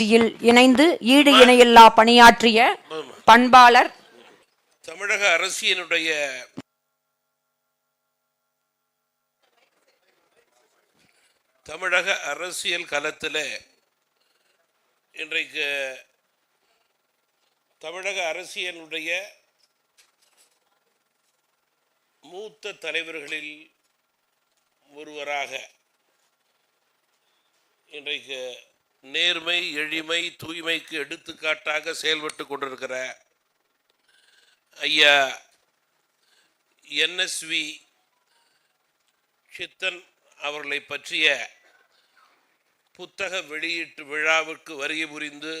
கட்சியில் இணைந்து ஈடு இணையில்லா பணியாற்றிய பண்பாளர் தமிழக அரசியலுடைய தமிழக அரசியல் களத்தில் இன்றைக்கு தமிழக அரசியலுடைய மூத்த தலைவர்களில் ஒருவராக இன்றைக்கு நேர்மை எளிமை தூய்மைக்கு எடுத்துக்காட்டாக செயல்பட்டு கொண்டிருக்கிற ஐயா என்எஸ்வி சித்தன் அவர்களை பற்றிய புத்தக வெளியீட்டு விழாவுக்கு வருகை புரிந்து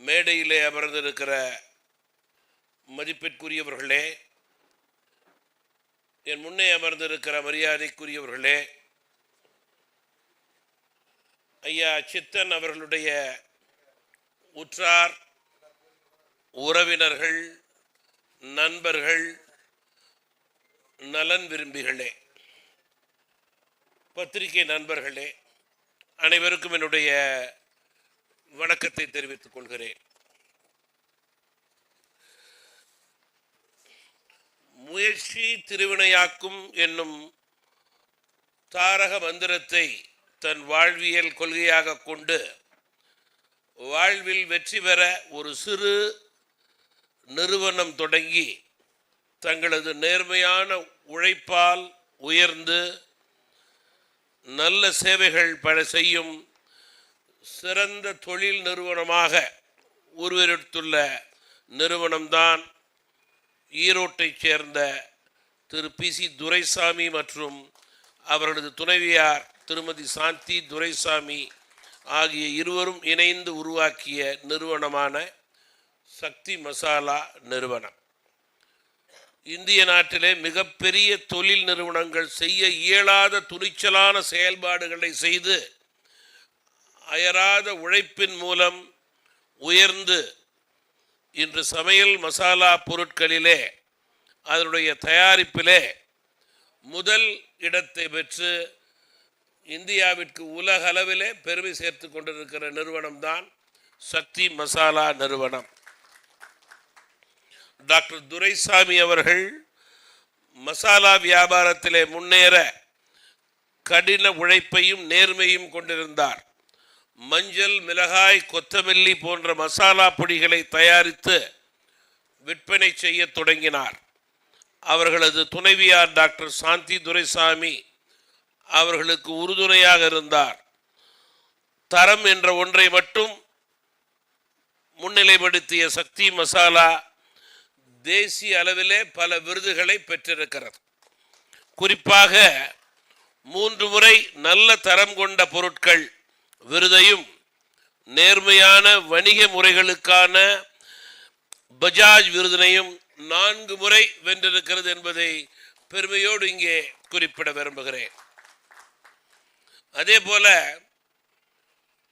மேடையிலே அமர்ந்திருக்கிற மதிப்பிற்குரியவர்களே என் முன்னே அமர்ந்திருக்கிற மரியாதைக்குரியவர்களே ஐயா சித்தன் அவர்களுடைய உற்றார் உறவினர்கள் நண்பர்கள் நலன் விரும்பிகளே. பத்திரிகை நண்பர்களே அனைவருக்கும் என்னுடைய வணக்கத்தை தெரிவித்துக் கொள்கிறேன். முயற்சி திருவினையாக்கும் என்னும் தாரக மந்திரத்தை தன் வாழ்வியல் கொள்கையாக கொண்டு வாழ்வில் வெற்றி பெற ஒரு சிறு நிறுவனம் தொடங்கி தங்களது நேர்மையான உழைப்பால் உயர்ந்து நல்ல சேவைகள் பல செய்யும் சிறந்த தொழில் நிறுவனமாக உருவெடுத்துள்ள நிறுவனம்தான் ஈரோட்டைச் சேர்ந்த திரு. பி. சி. துரைசாமி மற்றும் அவர்களது துணைவியார் திருமதி சாந்தி துரைசாமி ஆகிய இருவரும் இணைந்து உருவாக்கிய நிறுவனமான சக்தி மசாலா நிறுவனம். இந்திய நாட்டிலே மிகப்பெரிய தொழில் நிறுவனங்கள் செய்ய இயலாத துணிச்சலான செயல்பாடுகளை செய்து அயராத உழைப்பின் மூலம் உயர்ந்து இன்று சமையல் மசாலா பொருட்களிலே அதனுடைய தயாரிப்பிலே முதல் இடத்தை பெற்று இந்தியாவிற்கு உலக அளவிலே பெருமை சேர்த்து கொண்டிருக்கிற நிறுவனம்தான் சக்தி மசாலா நிறுவனம். டாக்டர் துரைசாமி அவர்கள் மசாலா வியாபாரத்திலே முன்னேற கடின உழைப்பையும் நேர்மையும் கொண்டிருந்தார். மஞ்சள் மிளகாய் கொத்தமல்லி போன்ற மசாலா பொடிகளை தயாரித்து விற்பனை செய்ய தொடங்கினார். அவர்களது துணைவியார் டாக்டர் சாந்தி துரைசாமி அவர்களுக்கு உறுதுணையாக இருந்தார். தரம் என்ற ஒன்றை மட்டும் முன்னிலைப்படுத்திய சக்தி மசாலா தேசிய அளவிலே பல விருதுகளை பெற்றிருக்கிறது. குறிப்பாக மூன்று முறை நல்ல தரம் கொண்ட பொருட்கள் விருதையும் நேர்மையான வணிக முறைகளுக்கான பஜாஜ் விருதினையும் நான்கு முறை வென்றிருக்கிறது என்பதை பெருமையோடு இங்கே குறிப்பிட விரும்புகிறேன். அதே போல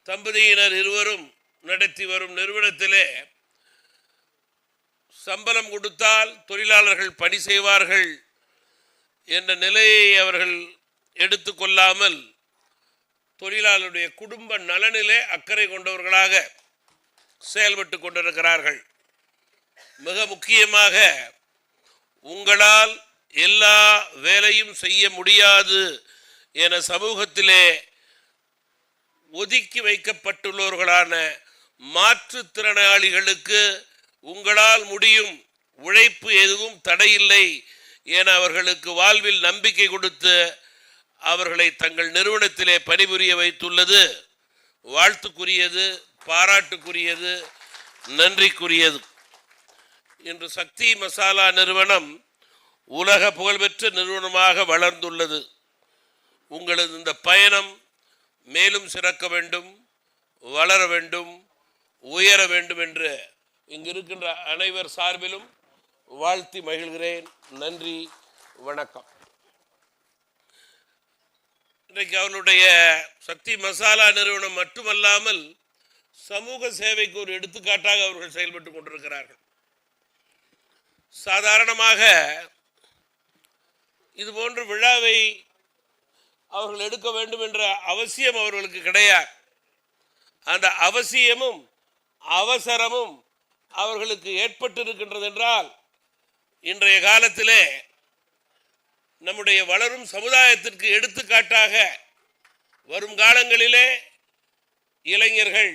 தம்பதியினர் இருவரும் நடத்தி வரும் நிறுவனத்திலே சம்பளம் கொடுத்தால் தொழிலாளர்கள் பணி செய்வார்கள் என்ற நிலையை அவர்கள் எடுத்துக்கொள்ளாமல் தொழிலாளருடைய குடும்ப நலனிலே அக்கறை கொண்டவர்களாக செயல்பட்டு கொண்டிருக்கிறார்கள். மிக முக்கியமாக உங்களால் எல்லா வேலையும் செய்ய முடியாது என சமூகத்திலே ஒதுக்கி வைக்கப்பட்டுள்ளவர்களான மாற்றுத்திறனாளிகளுக்கு உங்களால் முடியும் உழைப்பு எதுவும் தடையில்லை என அவர்களுக்கு வாழ்வில் நம்பிக்கை கொடுத்து அவர்களை தங்கள் நிறுவனத்திலே பணிபுரிய வைத்துள்ளது. வாழ்த்துக்குரியது பாராட்டுக்குரியது நன்றிக்குரியது. இன்று சக்தி மசாலா நிறுவனம் உலக புகழ்பெற்ற நிறுவனமாக வளர்ந்துள்ளது. உங்களது இந்த பயணம் மேலும் சிறக்க வேண்டும் வளர வேண்டும் உயர வேண்டும் என்று இங்கு இருக்கின்ற அனைவர் சார்பிலும் வாழ்த்தி மகிழ்கிறேன். நன்றி வணக்கம். இன்றைக்கு அவருடைய சக்தி மசாலா நிறுவனம் மட்டுமல்லாமல் சமூக சேவைக்கு ஒரு எடுத்துக்காட்டாக அவர்கள் செயல்பட்டு கொண்டிருக்கிறார்கள். சாதாரணமாக இது போன்ற விழாவை அவர்கள் எடுக்க வேண்டும் என்ற அவசியம் அவர்களுக்கு கிடையாது. அந்த அவசியமும் அவசரமும் அவர்களுக்கு ஏற்பட்டிருக்கின்றது என்றால் இன்றைய காலத்திலே நம்முடைய வளரும் சமுதாயத்திற்கு எடுத்துக்காட்டாக வரும் காலங்களிலே இளைஞர்கள்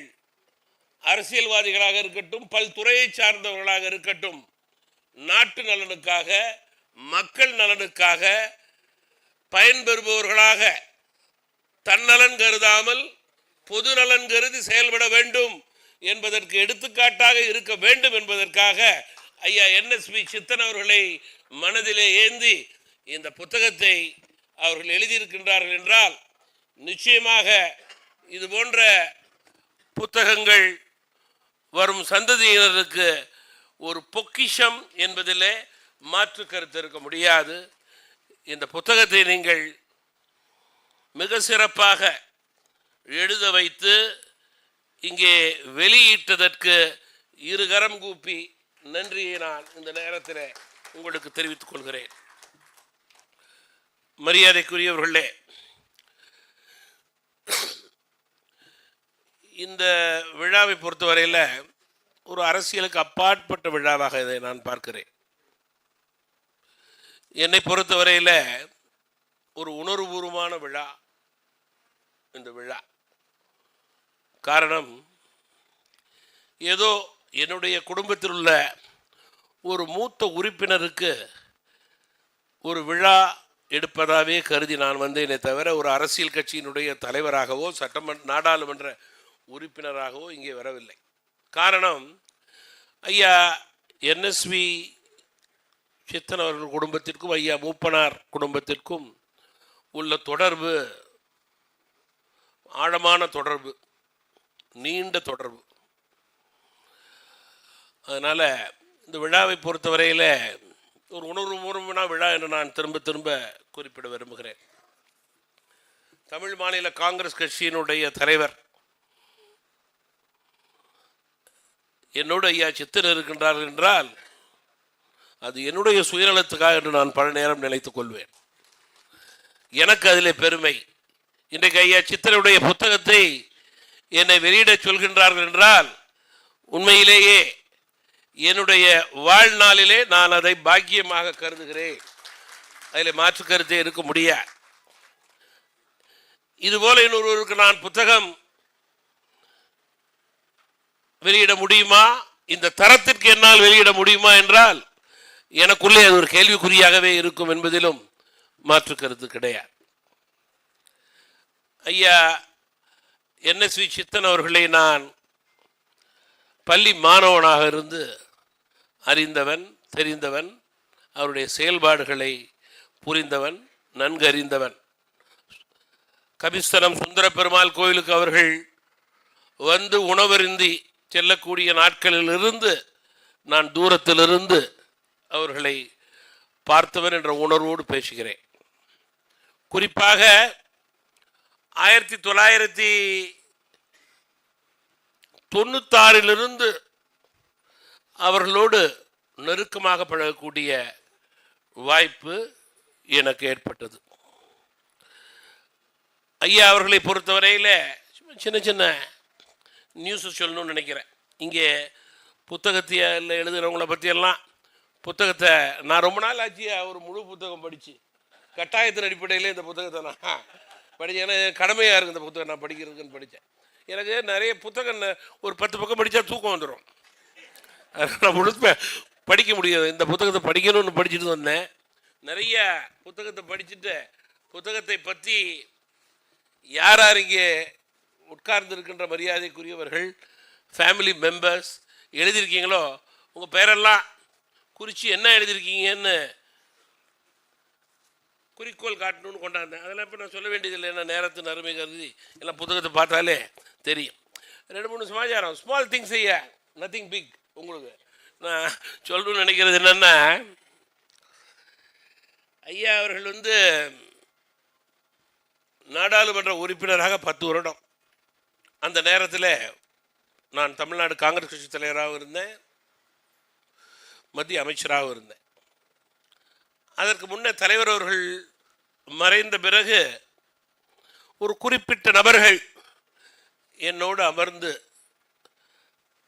அரசியல்வாதிகளாக இருக்கட்டும் பல்துறையை சார்ந்தவர்களாக இருக்கட்டும் நாட்டு நலனுக்காக மக்கள் நலனுக்காக பயன்பெறுபவர்களாக தன்னலன் கருதாமல் பொது நலன் கருதி செயல்பட வேண்டும் என்பதற்கு எடுத்துக்காட்டாக இருக்க வேண்டும் என்பதற்காக ஐயா என்எஸ்பி சித்தன் அவர்களை மனதிலே ஏந்தி இந்த புத்தகத்தை அவர்கள் எழுதியிருக்கின்றார்கள் என்றால் நிச்சயமாக இது போன்ற புத்தகங்கள் வரும் சந்ததியினருக்கு ஒரு பொக்கிஷம் என்பதிலே மாற்று கருத்து இருக்க முடியாது. இந்த புத்தகத்தை நீங்கள் மிக சிறப்பாக எழுத வைத்து இங்கே வெளியிட்டதற்கு இருகரம் கூப்பி நன்றியை நான் இந்த நேரத்தில் உங்களுக்கு தெரிவித்துக் கொள்கிறேன். மரியாதைக்குரியவர்களே இந்த விழாவை பொறுத்தவரையில் ஒரு அரசியலுக்கு அப்பாற்பட்ட விழாவாக இதை நான் பார்க்கிறேன். என்னை பொறுத்தவரையில் ஒரு உணர்வுபூர்வமான விழா இந்த விழா. காரணம் ஏதோ என்னுடைய குடும்பத்தில் உள்ள ஒரு மூத்த உறுப்பினருக்கு ஒரு விழா எடுப்பதாகவே கருதி நான் வந்தேனே தவிர ஒரு அரசியல் கட்சியினுடைய தலைவராகவோ சட்டமன்ற நாடாளுமன்ற உறுப்பினராகவோ இங்கே வரவில்லை. காரணம் ஐயா என்எஸ்வி சித்தன் அவர்கள் குடும்பத்திற்கும் ஐயா மூப்பனார் குடும்பத்திற்கும் உள்ள தொடர்பு ஆழமான தொடர்பு நீண்ட தொடர்பு. அதனால் இந்த விழாவை பொறுத்தவரையில் ஒரு உணர்வு உணர்வுபூர்வமான விழா என்று நான் திரும்ப திரும்ப குறிப்பிட விரும்புகிறேன். தமிழ் மாநில காங்கிரஸ் கட்சியினுடைய தலைவர் என்னோடு ஐயா சித்தன் இருக்கின்றார்கள் என்றால் அது என்னுடைய சுயநலத்துக்காக என்று நான் பல நேரம் நினைத்துக் கொள்வேன். எனக்கு அதிலே பெருமை. இன்றைக்கு ஐயா சித்தனுடைய புத்தகத்தை என்னை வெளியிடச் சொல்கின்றார்கள் என்றால் உண்மையிலேயே என்னுடைய வாழ்நாளிலே நான் அதை பாக்கியமாக கருதுகிறேன். அதில் மாற்று கருத்தே இருக்க முடியாது. இதுபோல இன்னொருவருக்கு நான் புத்தகம் வெளியிட முடியுமா? இந்த தரத்திற்கு என்னால் வெளியிட முடியுமா என்றால் எனக்குள்ளே அது ஒரு கேள்விக்குறியாகவே இருக்கும் என்பதிலும் மாற்று கருத்து கிடையாது. ஐயா என்எஸ்வி சித்தன் அவர்களை நான் பள்ளி மாணவனாக இருந்து அறிந்தவன் தெரிந்தவன் அவருடைய செயல்பாடுகளை புரிந்தவன் நன்கு அறிந்தவன். கபிஸ்தலம் சுந்தர பெருமாள் கோயிலுக்கு அவர்கள் வந்து உணவருந்தி செல்லக்கூடிய நாட்களிலிருந்து நான் தூரத்திலிருந்து அவர்களை பார்த்தவன் என்ற உணர்வோடு பேசுகிறேன். குறிப்பாக ஆயிரத்தி தொள்ளாயிரத்தி தொண்ணூத்தாறிலிருந்து அவர்களோடு நெருக்கமாக பழகக்கூடிய வாய்ப்பு எனக்கு ஏற்பட்டது. ஐயா அவர்களை பொறுத்தவரையில் சின்ன சின்ன நியூஸை சொல்லணும்னு நினைக்கிறேன். இங்கே புத்தகத்தில் எழுதுகிறவங்கள பற்றியெல்லாம் புத்தகத்தை நான் ரொம்ப நாள் ஆச்சு ஒரு முழு புத்தகம் படித்து கட்டாயத்தின் அடிப்படையில் இந்த புத்தகத்தை நான் படித்தேன் ஏன்னா கடமையாக இருக்குது இந்த புத்தகம் நான் படிக்கிறதுக்குன்னு படித்தேன் எனக்கு நிறைய புத்தகம் ஒரு பத்து பக்கம் படித்தா தூக்கம் வந்துடும் நான் முழுக்க படிக்க முடியாது. இந்த புத்தகத்தை படிக்கணும்னு படிச்சுட்டு வந்தேன். நிறைய புத்தகத்தை படிச்சுட்டு புத்தகத்தை பற்றி யார் யார் இங்கே உட்கார்ந்து இருக்கின்ற மரியாதைக்குரியவர்கள் ஃபேமிலி மெம்பர்ஸ் எழுதியிருக்கீங்களோ உங்கள் பேரெல்லாம் குறித்து என்ன எழுதியிருக்கீங்கன்னு குறிக்கோள் காட்டணும்னு கொண்டாந்தேன். அதெல்லாம் இப்போ நான் சொல்ல வேண்டியதில்லை. என்ன நேரத்தின் அருமை கருதி எல்லாம் புத்தகத்தை பார்த்தாலே தெரியும். ரெண்டு மூணு சமாச்சாரம். ஸ்மால் திங்ஸ் ஐயா நத்திங் பிக் உங்களுக்கு. நான் சொல்லணும்னு நினைக்கிறது என்னென்னா ஐயா அவர்கள் வந்து நாடாளுமன்ற உறுப்பினராக பத்து வருடம். அந்த நேரத்தில் நான் தமிழ்நாடு காங்கிரஸ் கட்சி தலைவராகவும் இருந்தேன். மத்திய அமைச்சராகவும் இருந்தேன். அதற்கு முன்னே தலைவர் அவர்கள் மறைந்த பிறகு ஒரு குறிப்பிட்ட நபர்கள் என்னோடு அமர்ந்து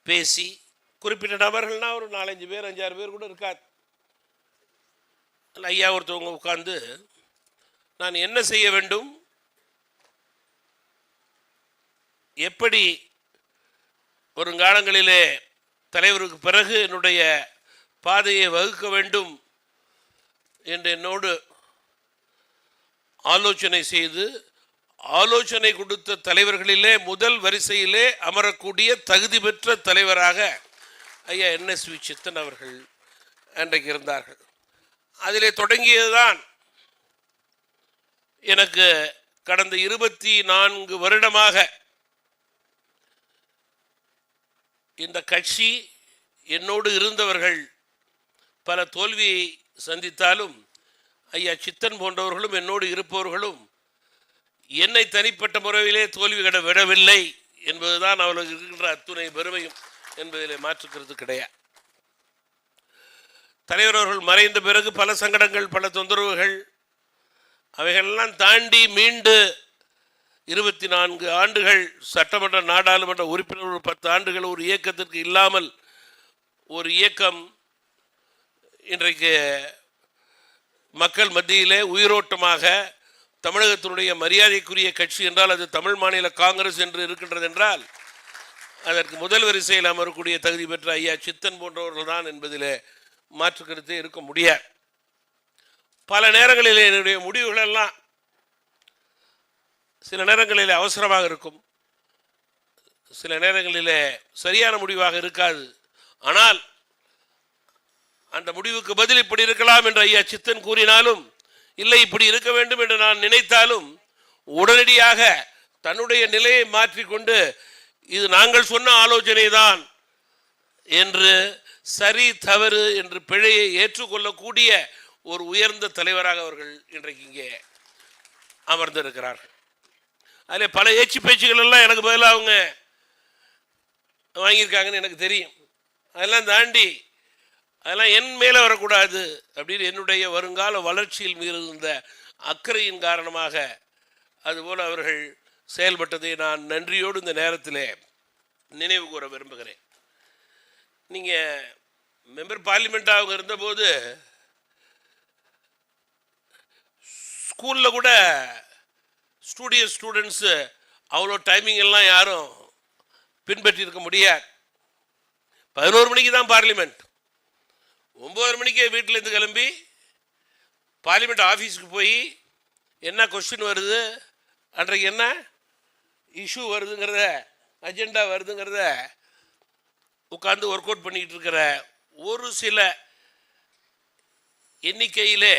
பேசி குறிப்பிட்ட நபர்கள்னா ஒரு நாலஞ்சு பேர் அஞ்சாறு பேர் கூட இருக்காது ஐயா ஒருத்தவங்க உட்காந்து நான் என்ன செய்ய வேண்டும்? எப்படி வருங்காலங்களிலே தலைவருக்கு பிறகு என்னுடைய பாதையை வகுக்க வேண்டும் என்று என்னோடு ஆலோசனை செய்து ஆலோசனை கொடுத்த தலைவர்களிலே முதல் வரிசையிலே அமரக்கூடிய தகுதி பெற்ற தலைவராக ஐயா என்எஸ்வி சித்தன் அவர்கள் அன்றைக்கு இருந்தார்கள். அதிலே தொடங்கியதுதான் எனக்கு கடந்த இருபத்தி நான்கு வருடமாக இந்த கட்சி என்னோடு இருந்தவர்கள் பல தோல்வியை சந்தித்தாலும் ஐயா சித்தன் போன்றவர்களும் என்னோடு இருப்பவர்களும் என்னை தனிப்பட்ட முறையிலே தோல்வி கட விடவில்லை என்பதுதான் அவர்களுக்கு இருக்கின்ற அத்துணை பெருமையும் என்பதிலே மாற்றுக்கிறது கிடையாது. தலைவர் அவர்கள் மறைந்த பிறகு பல சங்கடங்கள் பல தொந்தரவுகள் அவைகளெல்லாம் தாண்டி மீண்டு இருபத்தி நான்கு ஆண்டுகள் சட்டமன்ற நாடாளுமன்ற உறுப்பினர் ஒரு பத்து ஆண்டுகள் ஒரு இயக்கத்திற்கு இல்லாமல் ஒரு இயக்கம் இன்றைக்கு மக்கள் மத்தியிலே உயிரோட்டமாக தமிழகத்தினுடைய மரியாதைக்குரிய கட்சி என்றால் அது தமிழ் மாநில காங்கிரஸ் என்று இருக்கின்றது என்றால் அதற்கு முதல் வரிசையில் அமரக்கூடிய தகுதி பெற்ற ஐயா சித்தன் போன்றவர்கள் தான் என்பதிலே மாற்றுக்கருத்தே இருக்க முடியாது. பல நேரங்களில் என்னுடைய முடிவுகளெல்லாம் சில நேரங்களில் அவசரமாக இருக்கும். சில நேரங்களிலே சரியான முடிவாக இருக்காது. ஆனால் அந்த முடிவுக்கு பதில் இப்படி இருக்கலாம் என்று ஐயா சித்தன் கூறினாலும் இல்லை இப்படி இருக்க வேண்டும் என்று நான் நினைத்தாலும் உடனடியாக தன்னுடைய நிலையை மாற்றிக்கொண்டு இது நாங்கள் சொன்ன ஆலோசனை தான் என்று சரி தவறு என்று பிழையை ஏற்றுக்கொள்ளக்கூடிய ஒரு உயர்ந்த தலைவராக அவர்கள் இன்றைக்கு இங்கே அமர்ந்திருக்கிறார்கள். அதில் பல ஏச்சு பேச்சுகள் எல்லாம் எனக்கு பதிலாக அவங்க வாங்கியிருக்காங்கன்னு எனக்கு தெரியும். அதெல்லாம் தாண்டி அதெல்லாம் என் மேலே வரக்கூடாது அப்படின்னு என்னுடைய வருங்கால வளர்ச்சியில் மீது இருந்த அக்கறையின் காரணமாக அதுபோல் அவர்கள் செயல்பட்டதை நான் நன்றியோடு இந்த நேரத்தில் நினைவு கூற விரும்புகிறேன். நீங்கள் மெம்பர் பார்லிமெண்ட்டாக அவங்க இருந்தபோது ஸ்கூலில் கூட ஸ்டூடியோ ஸ்டூடெண்ட்ஸு அவ்வளோ டைமிங் எல்லாம் யாரும் பின்பற்றியிருக்க முடியாது. பதினோரு மணிக்கு தான் பார்லிமெண்ட். ஒம்பது மணிக்கே வீட்டிலேருந்து கிளம்பி பார்லிமெண்ட் ஆஃபீஸுக்கு போய் என்ன கொஸ்டின் வருது? அன்றைக்கு என்ன இஷ்யூ வருதுங்கிறத அஜெண்டா வருதுங்கிறத உட்காந்து ஒர்க் அவுட் பண்ணிக்கிட்டு இருக்கிற ஒரு சில எண்ணிக்கையிலே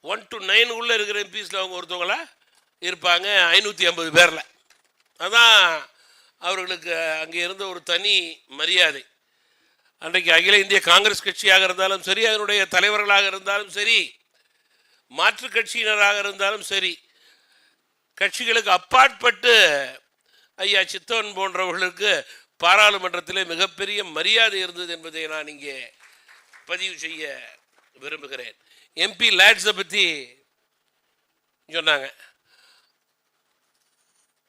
ஒன் டு நைன் உள்ளே இருக்கிற எம்பிஸில் அவங்க ஒருத்தவங்களா இருப்பாங்க ஐநூற்றி ஐம்பது பேரில். அதான் அவர்களுக்கு அங்கே இருந்த ஒரு தனி மரியாதை. அன்றைக்கு அகில இந்திய காங்கிரஸ் கட்சியாக இருந்தாலும் சரி அதனுடைய தலைவர்களாக இருந்தாலும் சரி மாற்று கட்சியினராக இருந்தாலும் சரி கட்சிகளுக்கு அப்பாற்பட்டு ஐயா சித்தவன் போன்றவர்களுக்கு பாராளுமன்றத்திலே மிகப்பெரிய மரியாதை இருந்தது என்பதை நான் இங்கே பதிவு செய்ய விரும்புகிறேன். எம்பி லேட்ஸை பற்றி சொன்னாங்க.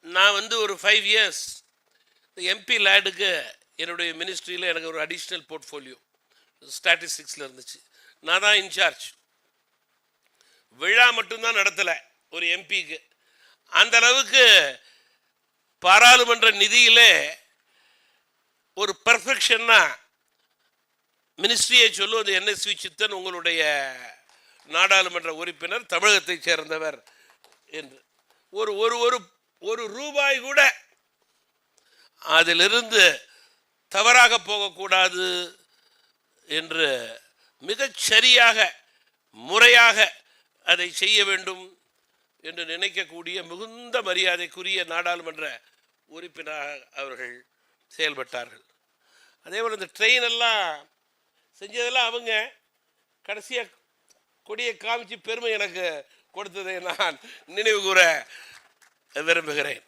நான் வந்து ஒரு ஃபைவ் இயர்ஸ் எம்பி லேடுக்கு என்னுடைய மினிஸ்ட்ரியில் எனக்கு ஒரு அடிஷ்னல் போர்ட்ஃபோலியோ ஸ்டாட்டிஸ்டிக்ஸில் இருந்துச்சு. நான் தான் இன்சார்ஜ் விழா மட்டும்தான் நடத்தலை ஒரு எம்பிக்கு அந்த அளவுக்கு பாராளுமன்ற நிதியிலே ஒரு பர்ஃபெக்ஷன்னா மினிஸ்ட்ரியை சொல்லுவது என்எஸ்வி சித்தன் உங்களுடைய நாடாளுமன்ற உறுப்பினர் தமிழகத்தைச் சேர்ந்தவர் என்று. ஒரு ஒரு ஒரு ஒரு ரூபாய் கூட அதிலிருந்து தவறாக போகக்கூடாது என்று மிகச் சரியாக முறையாக அதை செய்ய வேண்டும் என்று நினைக்கக்கூடிய மிகுந்த மரியாதைக்குரிய நாடாளுமன்ற உறுப்பினராக அவர்கள் செயல்பட்டார்கள். அதே போல் இந்த ட்ரெயின் எல்லாம் செஞ்சதெல்லாம் அவங்க கடைசியாக கொடியை காமிச்சு பெருமை எனக்கு கொடுத்ததை நான் நினைவு கூற விரும்புகிறேன்.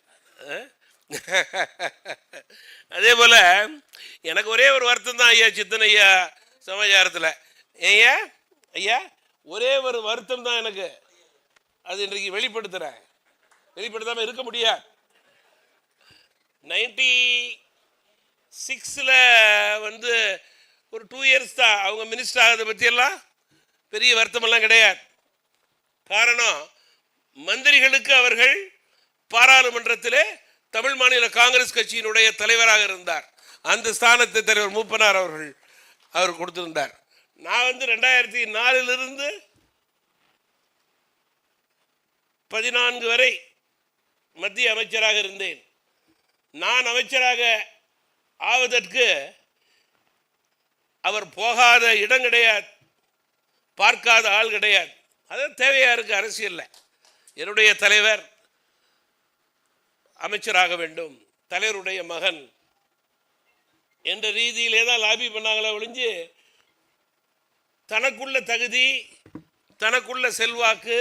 அதே போல் எனக்கு ஒரே ஒரு வருத்தம் தான் ஐயா சித்தன் ஐயா சமாச்சாரத்தில். ஐயா ஐயா ஒரே ஒரு வருத்தம் தான் எனக்கு. அது இன்றைக்கு வெளிப்படுத்துகிறேன் வெளிப்படுத்தாமல் இருக்க முடியாது. நைன்டி சிக்ஸில் வந்து ஒரு டூ இயர்ஸ் தான். அவங்க மினிஸ்டர் ஆகிறத பற்றியெல்லாம் பெரிய வருத்தமெல்லாம் கிடையாது. காரணம் மந்திரிகளுக்கு அவர்கள் பாராளுமன்றத்திலே தமிழ் மாநில காங்கிரஸ் கட்சியினுடைய தலைவராக இருந்தார். அந்த ஸ்தானத்தை தலைவர் மூப்பனார் அவர்கள் அவர் கொடுத்திருந்தார். நான் வந்து ரெண்டாயிரத்தி நாலிலிருந்து பதினான்கு வரை மத்திய அமைச்சராக இருந்தேன். நான் அமைச்சராக ஆவதற்கு அவர் போகாத இடம் கிடையாது பார்க்காத ஆள் கிடையாது. அது தேவையாக இருக்குது அரசியலில். என்னுடைய தலைவர் அமைச்சராக வேண்டும். தலைவருடைய மகன். என்ற ரீதியிலே தான் லாபி பண்ணாங்களே ஒழிஞ்சு தனக்குள்ள தகுதி தனக்குள்ள செல்வாக்கு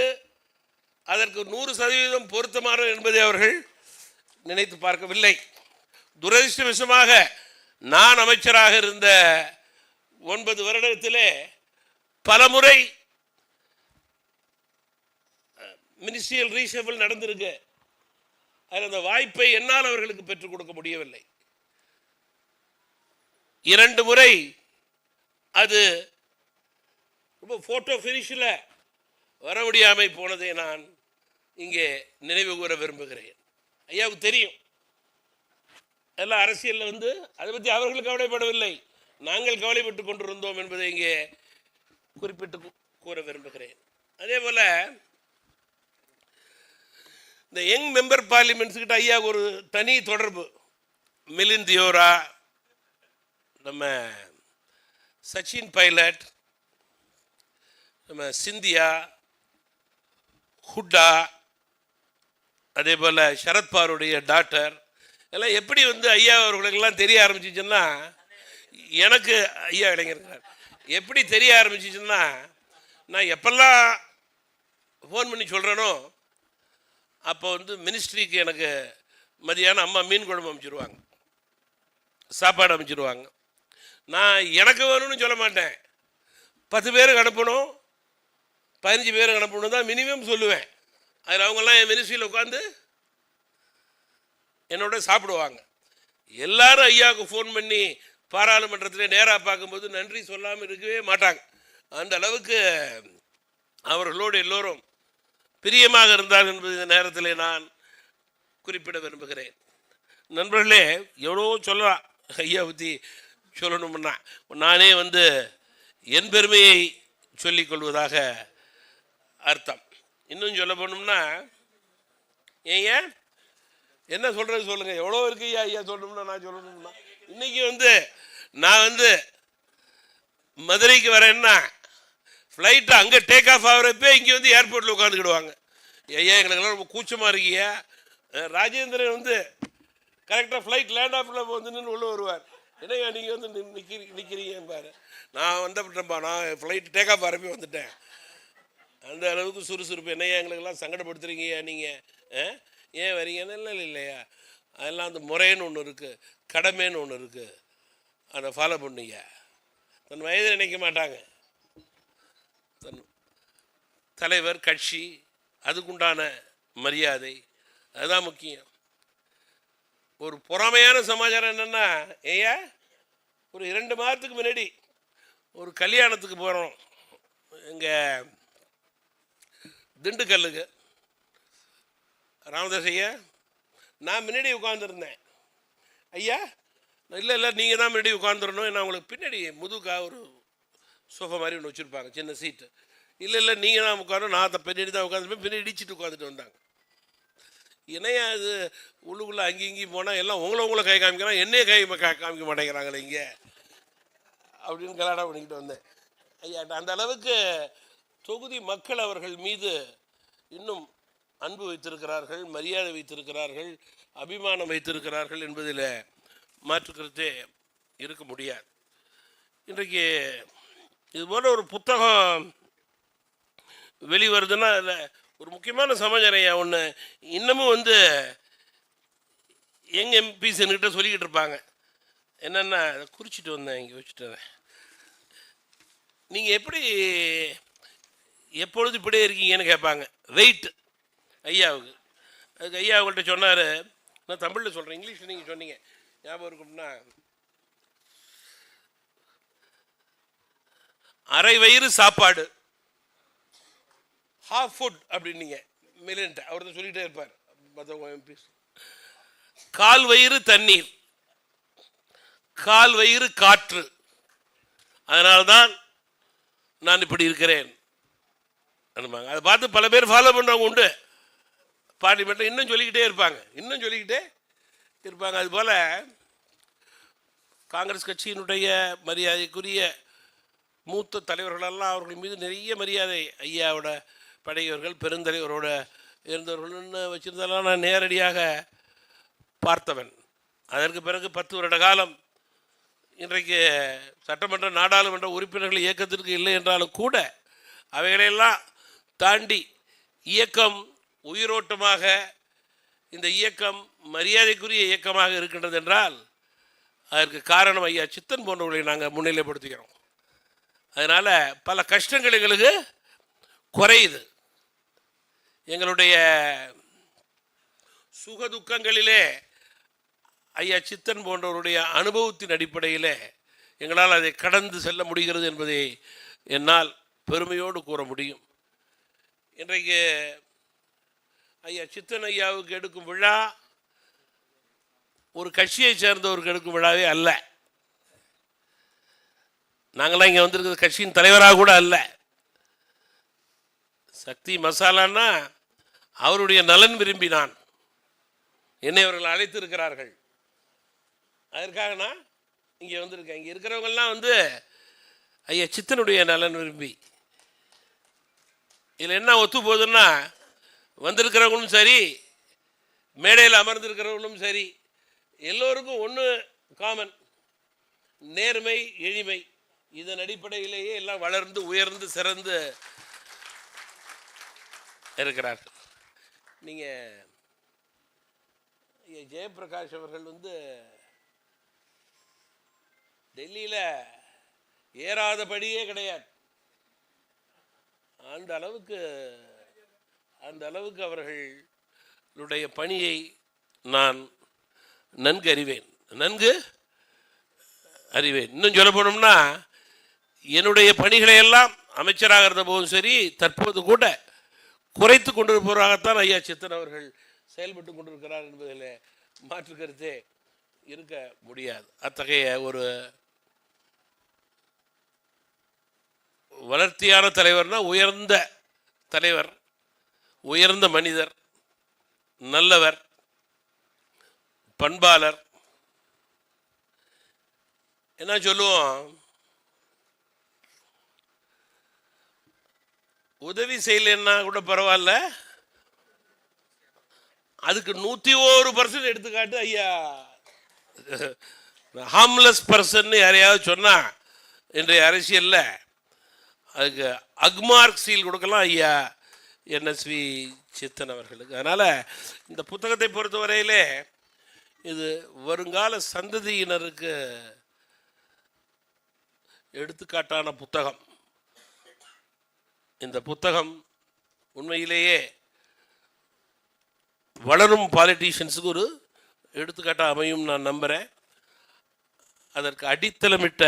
அதற்கு நூறு சதவீதம் பொருத்தமான என்பதை அவர்கள் நினைத்து பார்க்கவில்லை. துரதிருஷ்டவசமாக நான் அமைச்சராக இருந்த ஒன்பது வருடத்திலே பலமுறை மினிஸ்ட்ரியல் ரீஷபிள் நடந்திருக்கு. அதில் அந்த வாய்ப்பை என்னால் அவர்களுக்கு பெற்றுக் கொடுக்க முடியவில்லை. இரண்டு முறை அது ரொம்ப ஃபோட்டோ ஃபினிஷில் வர முடியாமல் போனதை நான் இங்கே நினைவு கூற விரும்புகிறேன். ஐயாவுக்கு தெரியும். எல்லாம் அரசியலில் வந்து அதை பற்றி அவர்கள் கவலைப்படவில்லை. நாங்கள் கவலைப்பட்டு கொண்டிருந்தோம் என்பதை இங்கே குறிப்பிட்டு கூற விரும்புகிறேன். அதே போல் இந்த யங் மெம்பர் பார்லிமெண்ட்ஸ்கிட்ட ஐயா ஒரு தனி தொடர்பு. மிலின் தியோரா நம்ம சச்சின் பைலட் நம்ம சிந்தியா ஹுட்டா அதே போல் சரத்பாருடைய டாக்டர் எல்லாம் எப்படி வந்து ஐயா அவர்களுக்கெல்லாம் தெரிய ஆரம்பிச்சிச்சுன்னா எனக்கு ஐயா இளைஞர்கள் எப்படி தெரிய ஆரம்பிச்சிச்சுன்னா நான் எப்பெல்லாம் ஃபோன் பண்ணி சொல்கிறேனோ அப்போ வந்து மினிஸ்ட்ரிக்கு எனக்கு மதியானம் அம்மா மீன் குழம்பு அமைச்சிருவாங்க. சாப்பாடு அமைச்சிருவாங்க. நான் எனக்கு வேணும்னு சொல்ல மாட்டேன். பத்து பேருக்கு அனுப்பணும். பதினஞ்சு பேருக்கு அனுப்பணும் தான் மினிமம் சொல்லுவேன். அதில் அவங்கெல்லாம் என் மினிஸ்ட்ரியில் உட்காந்து என்னோட சாப்பிடுவாங்க. எல்லாரும் ஐயாவுக்கு ஃபோன் பண்ணி பாராளுமன்றத்தில் நேராக பார்க்கும்போது நன்றி சொல்லாமல் இருக்கவே மாட்டாங்க. அந்த அளவுக்கு அவர்களோடு எல்லோரும் பிரியமாக இருந்தார் என்பது இந்த நேரத்தில் நான் குறிப்பிட விரும்புகிறேன். நண்பர்களே எவ்வளோ சொல்லலாம். ஐயா பற்றி சொல்லணும்னா நானே வந்து என் பெருமையை சொல்லிக்கொள்வதாக அர்த்தம். இன்னும் சொல்ல போனோம்னா ஏன் என்ன சொல்கிறது சொல்லுங்கள் எவ்வளோ இருக்கு ஐயா ஐயா சொல்லணும்னா நான் சொல்லணும்னா. இன்றைக்கி வந்து நான் வந்து மதுரைக்கு வரேன்னா ஃப்ளைட்டு அங்கே டேக் ஆஃப் ஆகிறப்பே இங்கே வந்து ஏர்போர்ட்டில் உட்காந்துக்கிடுவாங்க ஐயா எங்களுக்கெல்லாம் ரொம்ப கூச்சமாக இருக்கியா ராஜேந்திரன் வந்து கரெக்டாக ஃப்ளைட் லேண்ட் ஆஃபில் வந்து நின்று உள்ளே வருவார். என்னங்க நீங்கள் வந்து நின்னு நிற்கிறீங்க பாரு நான் வந்தப்பட்டேன்ப்பா நான் ஃப்ளைட் டேக் ஆஃப் ஆகிறப்ப வந்துட்டேன். அந்த அளவுக்கு சுறுசுறுப்பு. என்னையா எங்களுக்கெல்லாம் சங்கடப்படுத்துறீங்கய்யா நீங்கள் ஏன் வரீங்கன்னு இல்லை இல்லையா? அதெல்லாம் அந்த முறைன்னு ஒன்று இருக்குது கடமைன்னு ஒன்று இருக்குது அதை ஃபாலோ பண்ணுங்க. தன் வயது நினைக்க மாட்டாங்க. தலைவர் கட்சி அதுக்குண்டான மரியாதை அதுதான் முக்கியம். ஒரு பொறாமையான சமாச்சாரம் என்னென்னா ஏயா ஒரு இரண்டு மாதத்துக்கு முன்னாடி ஒரு கல்யாணத்துக்கு போகிறோம் எங்கள் திண்டுக்கல்லுக்கு. ராமதாஸ் ஐயா நான் முன்னாடி உட்காந்துருந்தேன் ஐயா இல்லை இல்லை நீங்கள் தான் முன்னாடி உட்காந்துடணும் நான் உங்களுக்கு பின்னாடி முதுகா ஒரு சோஃபா மாதிரி ஒன்று வச்சுருப்பாங்க சின்ன சீட்டு. இல்லை இல்லை நீங்கள் தான் உட்காரணும் நான் அதை பின்னாடி தான் உட்காந்துருப்பேன் பின்னாடி இடிச்சிட்டு உட்காந்துட்டு வந்தாங்க. என்னையா இது? உள்ளுக்குள்ளே அங்கேயும் இங்கேயும் போனால் எல்லாம் உங்களை உங்களை கை காமிக்கிறான் என்னையே கை காமிக்க மாட்டேங்கிறாங்களே இங்கே. அப்படின்னு கலாடா பண்ணிக்கிட்டு வந்தேன். ஐயா அந்த அளவுக்கு தொகுதி மக்கள் அவர்கள் மீது இன்னும் அன்பு வைத்திருக்கிறார்கள் மரியாதை வைத்திருக்கிறார்கள் அபிமானம் வைத்திருக்கிறார்கள் என்பதில் மாற்றுக்கிறதே இருக்க முடியாது. இன்றைக்கு இது போல ஒரு புத்தகம் வெளிவருதுன்னா அதில் ஒரு முக்கியமான சமாச்சாரம் ஒன்று இன்னமும் வந்து எங்க எம்பிஸ் என்கிட்ட சொல்லிக்கிட்டு இருப்பாங்க. என்னென்னா அதை குறிச்சிட்டு வந்தேன் இங்கே வச்சுட்டு வரேன். நீங்கள் எப்படி எப்பொழுது இப்படியே இருக்கீங்கன்னு கேட்பாங்க. வெயிட் ஐயாவுக்கு. அதுக்கு ஐயா அவங்கள்ட்ட சொன்னார். நான் தமிழில் சொல்கிறேன் இங்கிலீஷில் நீங்கள் சொன்னீங்க. ஞாபகம் இருக்கும்னா அரை வயிறு சாப்பாடு. ஹாஃப் ஃபுட் அப்படின்னீங்க மிலியன்ட் அவர் தான் சொல்லிகிட்டே இருப்பார். மற்றவங்க எம்பிஸ் கால் வயிறு தண்ணீர். கால் வயிறு காற்று. அதனால்தான் நான் இப்படி இருக்கிறேன். அனுப்பாங்க அதை பார்த்து பல பேர் ஃபாலோ பண்ணுறவங்க உண்டு. பார்லிமெண்ட்டில் இன்னும் சொல்லிக்கிட்டே இருப்பாங்க. இன்னும் சொல்லிக்கிட்டே இருப்பாங்க. அதுபோல் காங்கிரஸ் கட்சியினுடைய மரியாதைக்குரிய மூத்த தலைவர்களெல்லாம் அவர்கள் மீது நிறைய மரியாதை ஐயாவோட படையவர்கள் பெருந்தலைவரோட இருந்தவர்கள்னு வச்சுருந்தாலும் நான் நேரடியாக பார்த்தவன். அதற்கு பிறகு பத்து வருட காலம் இன்றைக்கு சட்டமன்ற நாடாளுமன்ற உறுப்பினர்கள் இயக்கத்திற்கு இல்லை என்றாலும் கூட அவைகளையெல்லாம் தாண்டி இயக்கம் உயிரோட்டமாக இந்த இயக்கம் மரியாதைக்குரிய இயக்கமாக இருக்கின்றது என்றால் அதற்கு காரணம் ஐயா சித்தன் போன்றவர்களை நாங்கள் முன்னிலைப்படுத்துகிறோம். அதனால் பல கஷ்டங்கள் எங்களுக்கு குறையுது. எங்களுடைய சுகதுக்கங்களிலே ஐயா சித்தன் போன்றவருடைய அனுபவத்தின் அடிப்படையில் எங்களால் அதை கடந்து செல்ல முடிகிறது என்பதை என்னால் பெருமையோடு கூற முடியும். இன்றைக்கு ஐயா சித்தன் ஐயாவுக்கு எடுக்கும் விழா ஒரு கட்சியை சேர்ந்தவருக்கு எடுக்கும் விழாவே அல்ல. நாங்களாம் இங்கே வந்திருக்கிறது கட்சியின் தலைவராக கூட அல்ல. சக்தி மசாலான்னா அவருடைய நலன் விரும்பி நான் என்னை அவர்கள் அழைத்திருக்கிறார்கள். அதற்காக நான் இங்கே வந்திருக்கேன். இங்கே இருக்கிறவங்கெல்லாம் வந்து ஐயா சித்தனுடைய நலன் விரும்பி. இதில் என்ன ஒத்து போகுதுன்னா வந்திருக்கிறவங்களும் சரி மேடையில் அமர்ந்திருக்கிறவங்களும் சரி எல்லோருக்கும் ஒன்று காமன் நேர்மை எளிமை. இதன் அடிப்படையிலேயே எல்லாம் வளர்ந்து உயர்ந்து சிறந்து இருக்கிறார்கள். நீங்கள் ஜெயபிரகாஷ் அவர்கள் வந்து டெல்லியில் ஏறாதபடியே கிடையாது. அந்த அளவுக்கு அந்த அளவுக்கு அவர்களுடைய பணியை நான் நன்கு அறிவேன் நன்கு அறிவேன். இன்னும் சொல்ல போனோம்னா என்னுடைய பணிகளை எல்லாம் அமைச்சராக இருந்த போதும் சரி தற்போது கூட குறைத்து கொண்டிருப்பவராகத்தான் ஐயா சித்தன் அவர்கள் செயல்பட்டு கொண்டிருக்கிறார் என்பதில் மாற்று கருத்தே இருக்க முடியாது. அத்தகைய ஒரு வளர்த்தியான தலைவர்னா உயர்ந்த தலைவர் உயர்ந்த மனிதர் நல்லவர் பண்பாளர். என்ன சொல்லுவோம்? உதவி செய்யலைன்னா கூட பரவாயில்ல. அதுக்கு நூற்றி ஒரு பர்சன்ட் எடுத்துக்காட்டு ஐயா. ஹார்ம்லெஸ் பர்சன் யாரையாவது சொன்னா இன்றைய அரசியலில் அதுக்கு அக்மார்க் சீல் கொடுக்கலாம் ஐயா. என்எஸ்வி சித்தன் அவர்களுக்கு. அதனால் இந்த புத்தகத்தை பொறுத்தவரையிலே இது வருங்கால சந்ததியினருக்கு எடுத்துக்காட்டான புத்தகம். இந்த புத்தகம் உண்மையிலேயே வளரும் பாலிட்டிஷியன்ஸுக்கு ஒரு எடுத்துக்காட்டாக அமையும் நான் நம்புகிறேன் அதற்கு அடித்தளமிட்ட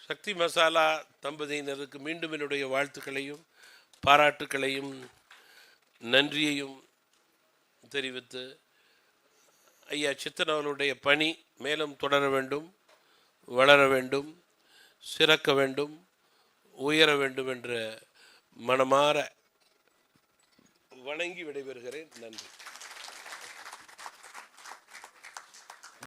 சக்தி மசாலா தம்பதியினருக்கு மீண்டும் என்னுடைய வாழ்த்துக்களையும் பாராட்டுக்களையும் நன்றியையும் தெரிவித்து ஐயா சித்தன் அவர்களுடைய பணி மேலும் தொடர வேண்டும் வளர வேண்டும் சிறக்க வேண்டும். உயர வேண்டும் என்ற மனமாற வணங்கி விடைபெறுகிறேன். நன்றி.